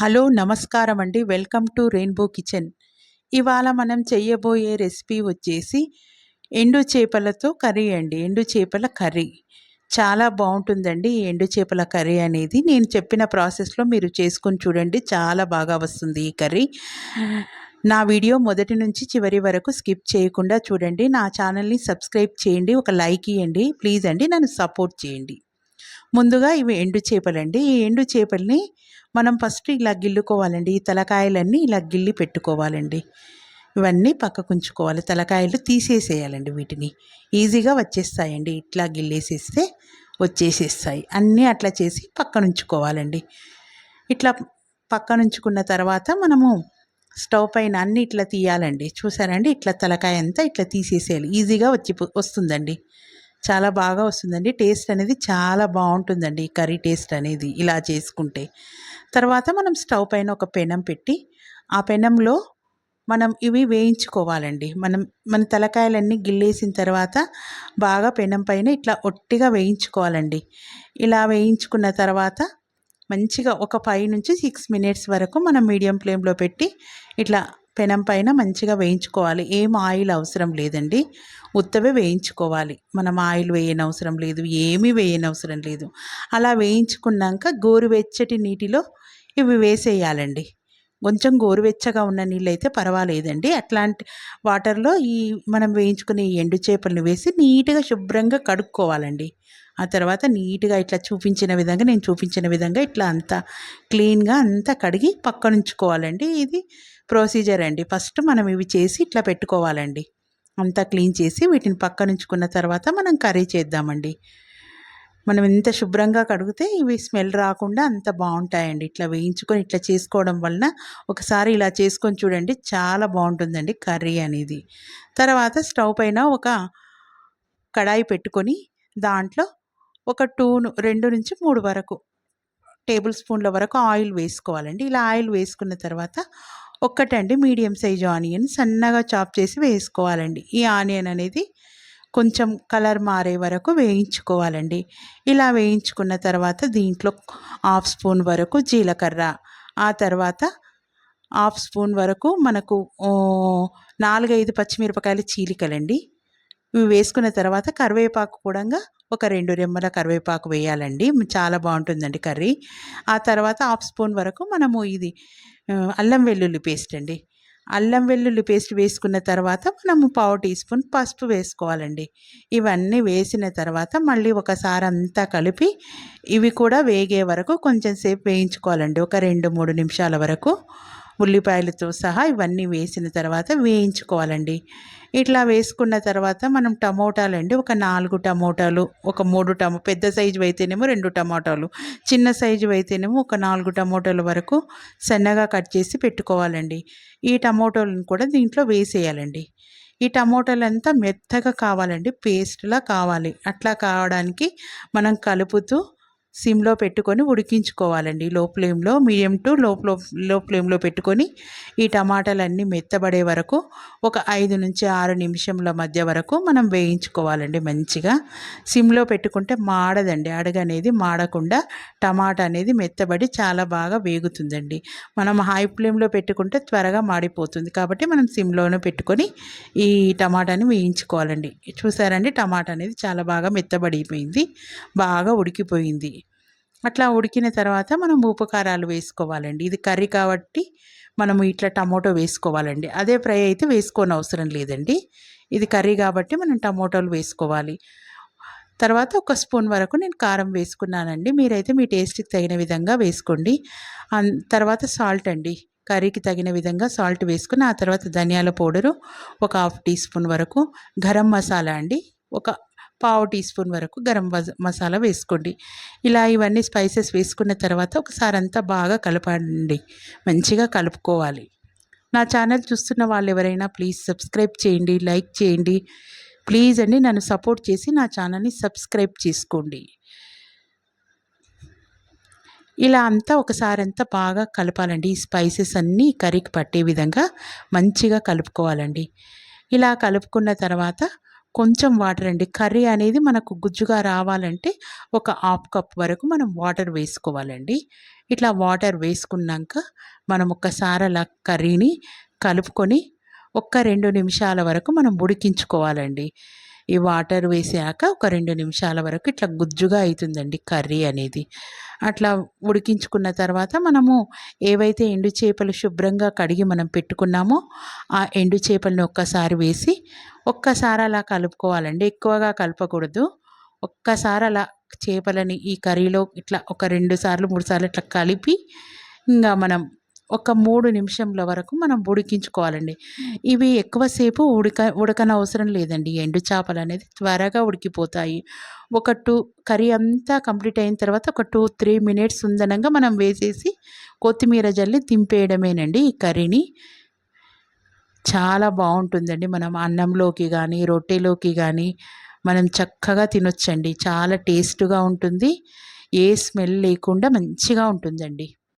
Hello నమస్కారం అండి welcome to rainbow kitchen. ఇవాళ మనం చేయబోయే రెసిపీ వచ్చేసి ఎండు చేపలతో కర్రీ అండి. ఎండు చేపల కర్రీ. చాలా బాగుంటుందండి ఈ ఎండు చేపల కర్రీ అనేది. నేను చెప్పిన ప్రాసెస్లో మీరు చేసుకొని చూడండి. చాలా బాగా వస్తుంది ఈ కర్రీ. నా వీడియో మొదటి నుంచి చివరి వరకు స్కిప్ చేయకుండా చూడండి. నా ఛానల్ని సబ్స్క్రైబ్ చేయండి. ఒక లైక్ ఇవ్వండి ప్లీజ్ అండి. నన్ను సపోర్ట్ చేయండి. ముందుగా ఇవి ఎండు చేపలండి. ఈ ఎండు చేపల్ని మనం ఫస్ట్ ఇలా గిల్లుకోవాలండి. ఈ తలకాయలన్నీ ఇలా గిల్లి పెట్టుకోవాలండి. ఇవన్నీ పక్కకు ఉంచుకోవాలి తలకాయలు తీసేసేయాలండి వీటిని. ఈజీగా వచ్చేస్తాయండి. ఇట్లా గిల్లేసేస్తే వచ్చేసేస్తాయి. అన్నీ అట్లా చేసి పక్కన ఉంచుకోవాలండి ఇట్లా పక్కన ఉంచుకున్న తర్వాత మనము స్టవ్ పైన అన్ని ఇట్లా తీయాలండి. చూసారండి? ఇట్లా తలకాయ అంతా ఇట్లా తీసేసేయాలి. ఈజీగా వచ్చి వస్తుందండి. చాలా బాగా వస్తుందండి. టేస్ట్ అనేది చాలా బాగుంటుందండి. ఈ కర్రీ టేస్ట్ అనేది ఇలా చేసుకుంటే. తర్వాత మనం స్టవ్ పైన ఒక పెనం పెట్టి ఆ పెనంలో మనం ఇవి వేయించుకోవాలండి. మనం మన తలకాయలన్నీ గిల్లేసిన తర్వాత బాగా పెనం పైన ఇట్లా ఒట్టిగా వేయించుకోవాలండి. ఇలా వేయించుకున్న తర్వాత మంచిగా ఒక ఫైవ్ నుంచి సిక్స్ మినిట్స్ వరకు మనం మీడియం ఫ్లేమ్లో పెట్టి ఇట్లా పెనం పైన మంచిగా వేయించుకోవాలి. ఏం ఆయిల్ అవసరం లేదండి. ఉత్తవే వేయించుకోవాలి. మనం ఆయిల్ వేయనవసరం లేదు. ఏమీ వేయనవసరం లేదు. అలా వేయించుకున్నాక గోరువెచ్చటి నీటిలో ఇవి వేసేయాలండి. కొంచెం గోరువెచ్చగా ఉన్న నీళ్ళు అయితే పర్వాలేదండి. అట్లాంటి వాటర్లో ఈ మనం వేయించుకునే ఎండు చేపలను వేసి నీట్గా శుభ్రంగా కడుక్కోవాలండి. ఆ తర్వాత నీట్గా ఇట్లా చూపించిన విధంగా నేను చూపించిన విధంగా ఇట్లా అంతా క్లీన్గా అంతా కడిగి పక్కనుంచుకోవాలండి. ఇది ప్రొసీజర్ అండి. ఫస్ట్ మనం ఇవి చేసి ఇట్లా పెట్టుకోవాలండి. అంతా క్లీన్ చేసి వీటిని పక్కనుంచుకున్న తర్వాత మనం కర్రీ చేద్దామండి. మనం ఎంత శుభ్రంగా కడిగితే ఇవి స్మెల్ రాకుండా అంత బాగుంటాయండి. ఇట్లా వేయించుకొని ఇట్లా చేసుకోవడం వలన ఒకసారి ఇలా చేసుకొని చూడండి చాలా బాగుంటుందండి కర్రీ అనేది. తర్వాత స్టవ్ పైన ఒక కడాయి పెట్టుకొని దాంట్లో ఒక టూ రెండు నుంచి మూడు వరకు టేబుల్ స్పూన్ల వరకు ఆయిల్ వేసుకోవాలండి. ఇలా ఆయిల్ వేసుకున్న తర్వాత ఒక్కటండి మీడియం సైజు ఆనియన్ సన్నగా చాప్ చేసి వేసుకోవాలండి. ఈ ఆనియన్ అనేది కొంచెం కలర్ మారే వరకు వేయించుకోవాలండి. ఇలా వేయించుకున్న తర్వాత దీంట్లో హాఫ్ స్పూన్ వరకు జీలకర్ర ఆ తర్వాత హాఫ్ స్పూన్ వరకు మనకు నాలుగైదు పచ్చిమిరపకాయలు చీలికలండి. ఇవి వేసుకున్న తర్వాత కరివేపాకు కూడా ఒక రెండు రెమ్మల కరివేపాకు వేయాలండి. చాలా బాగుంటుందండి కర్రీ. ఆ తర్వాత హాఫ్ స్పూన్ వరకు మనము ఇది అల్లం వెల్లుల్లి పేస్ట్ అండి. అల్లం వెల్లుల్లి పేస్ట్ వేసుకున్న తర్వాత మనము పావు టీ స్పూన్ పసుపు వేసుకోవాలండి. ఇవన్నీ వేసిన తర్వాత మళ్ళీ ఒకసారి అంతా కలిపి ఇవి కూడా వేగే వరకు కొంచెం సేపు వేయించుకోవాలండి. ఒక రెండు మూడు నిమిషాల వరకు. ఉల్లిపాయలతో సహా ఇవన్నీ వేసిన తర్వాత వేయించుకోవాలండి. ఇట్లా వేసుకున్న తర్వాత మనం టమోటాలు అండి ఒక నాలుగు టమోటాలు ఒక మూడు టమో పెద్ద సైజు అయితేనేమో రెండు టమోటాలు చిన్న సైజు అయితేనేమో ఒక నాలుగు టమోటాల వరకు సన్నగా కట్ చేసి పెట్టుకోవాలండి. ఈ టమోటాలను కూడా దీంట్లో వేసేయాలండి. ఈ టమోటాలు అంతా మెత్తగా కావాలండి పేస్ట్లా కావాలి. అట్లా కావడానికి మనం కలుపుతూ సిమ్లో పెట్టుకొని ఉడికించుకోవాలండి. లో ఫ్లేమ్లో మీడియం టు లో లో ఫ్లేమ్లో పెట్టుకొని ఈ టమాటాలన్నీ మెత్తబడే వరకు ఒక ఐదు నుంచి ఆరు నిమిషంల మధ్య వరకు మనం వేయించుకోవాలండి మంచిగా. సిమ్లో పెట్టుకుంటే మాడదండి. అడగనేది మాడకుండా టమాటా అనేది మెత్తబడి చాలా బాగా వేగుతుందండి. మనం హై ఫ్లేమ్లో పెట్టుకుంటే త్వరగా మాడిపోతుంది. కాబట్టి మనం సిమ్లోనే పెట్టుకొని ఈ టమాటాని వేయించుకోవాలండి. చూసారండి? టమాటా అనేది చాలా బాగా మెత్తబడిపోయింది. బాగా ఉడికిపోయింది. అట్లా ఉడికిన తర్వాత మనం ఉపకారాలు వేసుకోవాలండి. ఇది కర్రీ కాబట్టి మనము ఇట్లా టమోటో వేసుకోవాలండి. అదే ఫ్రై అయితే వేసుకోని అవసరం లేదండి. ఇది కర్రీ కాబట్టి మనం టమోటోలు వేసుకోవాలి. తర్వాత ఒక స్పూన్ వరకు నేను కారం వేసుకున్నానండి. మీరైతే మీ టేస్ట్కి తగిన విధంగా వేసుకోండి. తర్వాత సాల్ట్ అండి. కర్రీకి తగిన విధంగా సాల్ట్ వేసుకుని ఆ తర్వాత ధనియాల పౌడరు ఒక హాఫ్ టీ స్పూన్ వరకు. గరం మసాలా అండి. ఒక పావు టీ స్పూన్ వరకు గరం మసాలా వేసుకోండి. ఇలా ఇవన్నీ స్పైసెస్ వేసుకున్న తర్వాత ఒకసారి అంతా బాగా కలపండి. మంచిగా కలుపుకోవాలి. నా ఛానల్ చూస్తున్న వాళ్ళు ఎవరైనా ప్లీజ్ సబ్స్క్రైబ్ చేయండి లైక్ చేయండి. ప్లీజ్ అండి నన్ను సపోర్ట్ చేసి నా ఛానల్ని సబ్స్క్రైబ్ చేసుకోండి. ఇలా అంతా ఒకసారి అంతా బాగా కలపాలండి. ఈ స్పైసెస్ అన్నీ కర్రీకి పట్టే విధంగా మంచిగా కలుపుకోవాలండి. ఇలా కలుపుకున్న తర్వాత కొంచెం వాటర్ అండి. కర్రీ అనేది మనకు గుజ్జుగా రావాలంటే ఒక హాఫ్ కప్ వరకు మనం వాటర్ వేసుకోవాలండి. ఇట్లా వాటర్ వేసుకున్నాక మనం ఒక్కసారి అలా కర్రీని కలుపుకొని ఒక్క రెండు నిమిషాల వరకు మనం ఉడికించుకోవాలండి. ఈ వాటర్ వేసాక ఒక రెండు నిమిషాల వరకు ఇట్లా గుజ్జుగా అవుతుందండి కర్రీ అనేది. అట్లా ఉడికించుకున్న తర్వాత మనము ఏవైతే ఎండు చేపలు శుభ్రంగా కడిగి మనం పెట్టుకున్నామో ఆ ఎండు చేపలను ఒక్కసారి వేసి ఒక్కసారి అలా కలుపుకోవాలండి. ఎక్కువగా కలపకూడదు. ఒక్కసారి అలా చేపలని ఈ కర్రీలో ఇట్లా ఒక రెండు సార్లు మూడు సార్లు ఇట్లా కలిపి ఇంకా మనం ఒక మూడు నిమిషంల వరకు మనం ఉడికించుకోవాలండి. ఇవి ఎక్కువసేపు ఉడక ఉడకనవసరం లేదండి. ఎండు చేపలు అనేది త్వరగా ఉడికిపోతాయి. ఒక టూ కర్రీ అంతా కంప్లీట్ అయిన తర్వాత ఒక టూ త్రీ మినిట్స్ ఉందనంగా మనం వేసేసి కొత్తిమీర జల్లి దింపేయడమేనండి ఈ కర్రీని. చాలా బాగుంటుందండి. మనం అన్నంలోకి కానీ రొట్టెలోకి కానీ మనం చక్కగా తినొచ్చండి. చాలా టేస్ట్గా ఉంటుంది. ఏ స్మెల్ లేకుండా మంచిగా ఉంటుందండి.